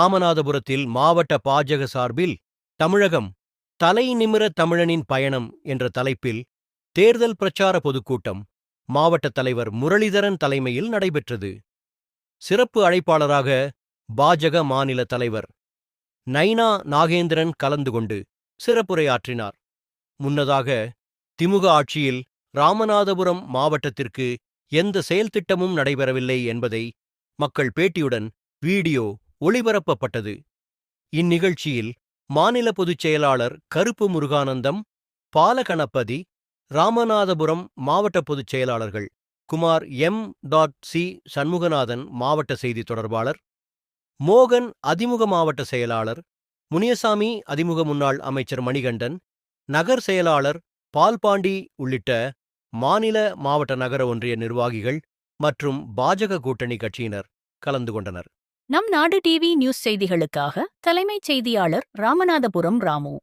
ராமநாதபுரத்தில் மாவட்ட பாஜக சார்பில் தமிழகம் தலை நிமிர தமிழனின் பயணம் என்ற தலைப்பில் தேர்தல் பிரச்சார பொதுக்கூட்டம் மாவட்ட தலைவர் முரளிதரன் தலைமையில் நடைபெற்றது. சிறப்பு அழைப்பாளராக பாஜக மாநில தலைவர் நைனா நாகேந்திரன் கலந்து கொண்டு சிறப்புரையாற்றினார். முன்னதாக திமுக ஆட்சியில் ராமநாதபுரம் மாவட்டத்திற்கு எந்த செயல்திட்டமும் நடைபெறவில்லை என்பதை மக்கள் பேட்டியுடன் வீடியோ ஒளிபரப்பப்பட்டது. இந்நிகழ்ச்சியில் மாநில பொதுச் செயலாளர் கருப்பு முருகானந்தம் பாலகணபதி ராமநாதபுரம் மாவட்ட பொதுச் செயலாளர்கள் Kumar M. Dot. C. Shanmuganathan மாவட்ட செய்தி தொடர்பாளர் மோகன் அதிமுக மாவட்ட செயலாளர் முனியசாமி அதிமுக முன்னாள் அமைச்சர் மணிகண்டன் நகர் செயலாளர் பால்பாண்டி உள்ளிட்ட மாநில மாவட்ட நகர ஒன்றிய நிர்வாகிகள் மற்றும் பாஜக கூட்டணி கட்சியினர் கலந்து கொண்டனர். நம் நாடு டிவி நியூஸ் செய்திகளுக்காக தலைமைச் செய்தியாளர் ராமநாதபுரம் ராமு.